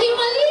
tem uma.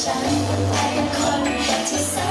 ฉันเป็นคนที่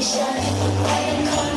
station.